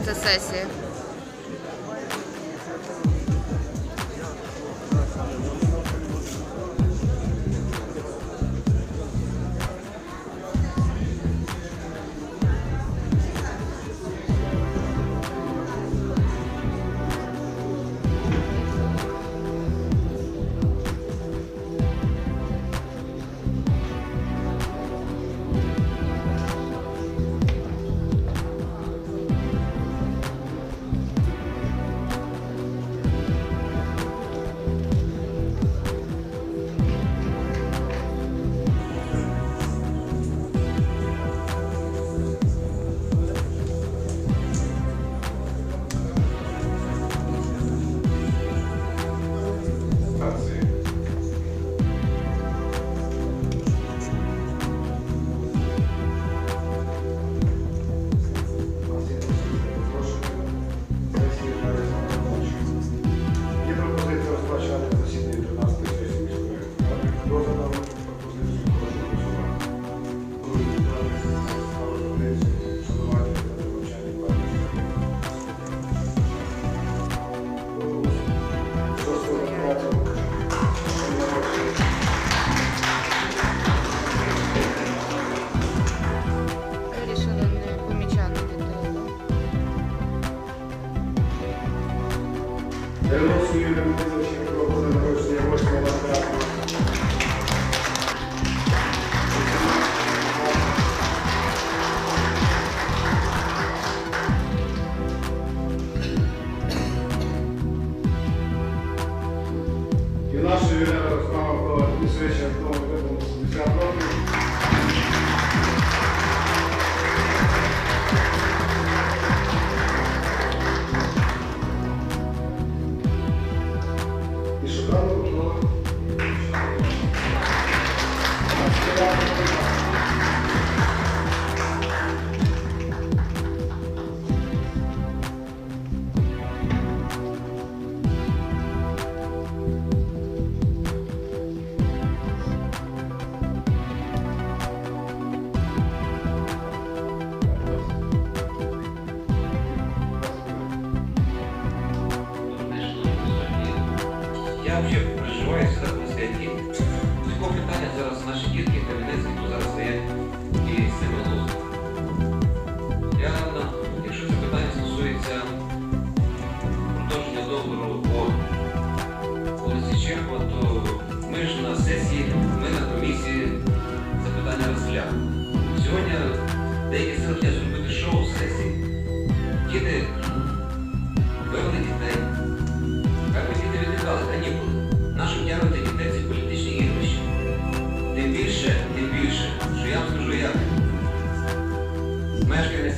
відбувається сесія? Eu não sou eu, eu não Я взагалі переживаю за стоять діти. Такого питання зараз наші дітки, кабінети, хто зараз стоять і з. Я, ну, якщо це питання стосується продовження договору по вулиці Чехова, то ми ж на сесії, ми на комісії це питання розглянули. Сьогодні деякі сили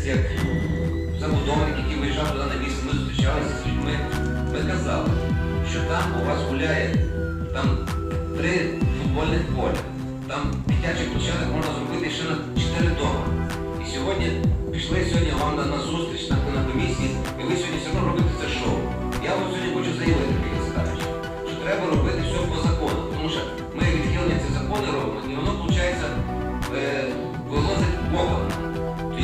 мешканець, як забудовник, який виїжджав туди на місце, ми зустрічалися з людьми. Ми казали, що там у вас гуляє там три футбольних поля, там дитячих площадок можна зробити ще на чотири дома. І сьогодні пішли сьогодні вам на, на зустріч на, на комісії, і ви сьогодні все одно робите це шоу. Я вам сьогодні хочу заявити, Микола Степанович, що треба робити все по закону, тому що ми відхилення ці закони робимо, і воно, виходить, е, вилазить боком.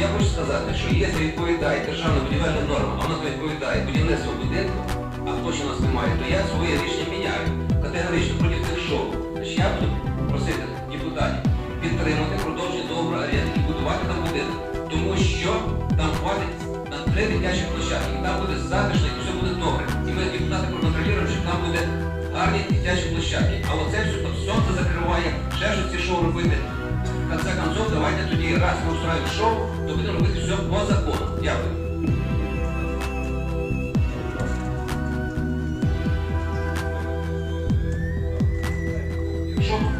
Я хочу сказати, що якщо відповідає державна будівельна норма, а вона відповідає будівництву будинку, а хто точно нас немає, то я своє рішення міняю категорично проти цих шоу. Значить, я буду просити депутатів підтримати продовження договору оренди і будувати там будинок. Тому що там хватить на три дитячі площадки, і там буде затишно, і все буде добре. І ми депутати проконтролюємо, що там буде гарні дитячі площадки. А оце все там сонце закриває, ще щось ці шоу робити. В давайте тоді раз ми устраиваем шоу, то будемо робити все по закону. Дякую. Цього.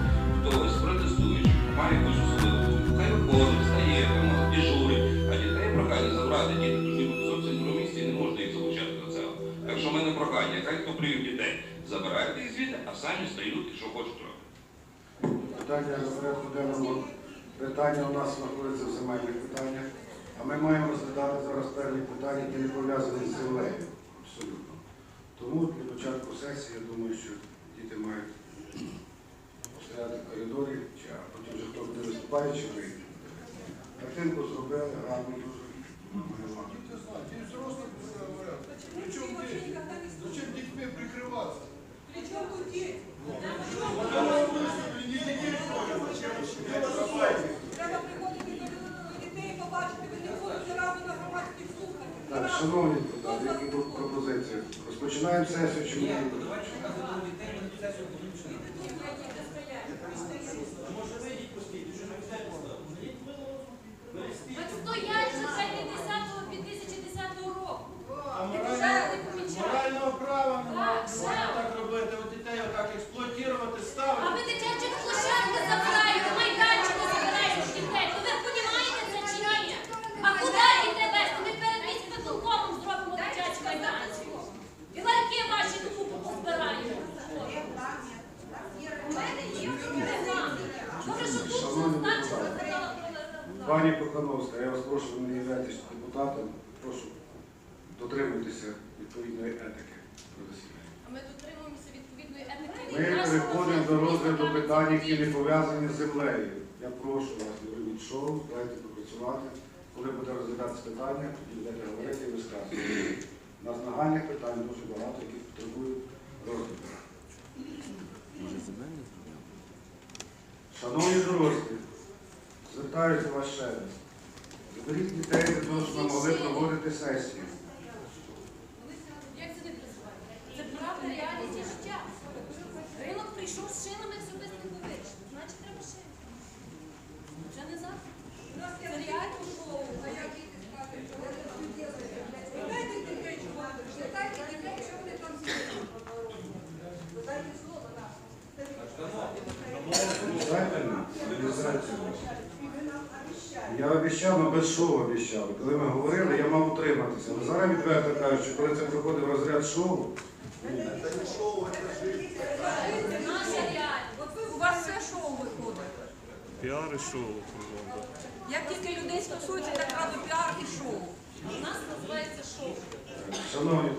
Забирайте їх звідти, а самі стають, що хочуть робити. Питання на порядку денному питання у нас знаходяться в земельних питаннях, а ми маємо розглядати зараз певні питання, які не пов'язані з землею. Абсолютно. Тому для початку сесії, я думаю, що діти мають е, постояти в коридорі, а потім вже хто буде виступає, чи ви. Картинку зробили, гарно дуже. Зачем дітьми прикриватися? Причому тут діти? Зачем шановні депутати, які будуть пропозиції? Розпочинаємо сесію чи ні? Стоять вже хай від 10 2010 року. А І морально- вже не помічають. Морального права немає. Так, Можна все. так робити, от дітей отак експлуатувати, А ставити. ви дитячі площадки забираєте, майданчики забираєте з дітей. То ви розумієте це чи ні? А куди дітей вести? Ми перед міськвиконкомом зробимо дитячий майданчик. І ларки ваші докупи позбираємо. У мене є регламент. Може, що тут Шановні значить, депутати. сказала про регламент. Пані Кохановська, я вас прошу, ви не являєтесь депутатом, прошу дотримуйтеся відповідної етики про засідання. А ми дотримуємося відповідної етики. Ми переходимо до розгляду питань, які не пов'язані з землею. Я прошу вас, не робіть шоу, дайте попрацювати. Коли буде розглядатися питання, тоді будете говорити і висказувати. У нас нагальних питань дуже багато, які потребують розгляду. Шановні дорослі, звертаюся до вас ще раз. Заберіть дітей для того, щоб ми могли проводити сесію. Як це не працювати? Це правда реальність життя. Ринок прийшов з шинами, без не. Значить, треба шини. Вже не завтра. Це реально шоу. Знаєте, не знаєте. Я обіцяв, але без шоу обіцяв. Коли ми говорили, я мав утриматися. Але зараз відверто кажуть, що коли це проходив розряд шоу, Це Наша реальність. От ви у вас все шоу виходить. Піар і шоу кругом. да. Як тільки людей стосується, так разу піар і шоу. У нас називається шоу. шановні,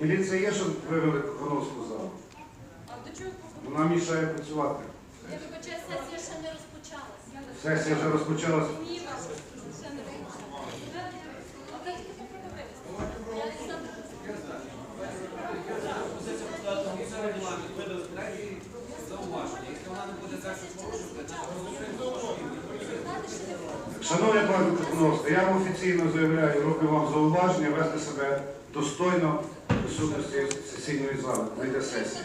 міліція є, щоб вивели Кохановську залу. А до чого? Вона мішає працювати. Я вибачаю, сесія ще не розпочалася. Сесія вже розпочалася. Ні, ще не розпочалася. Шановні пані Кохановська, я вам офіційно заявляю, роблю вам зауваження вести себе достойно присутності сесійної зали, коли йде сесія.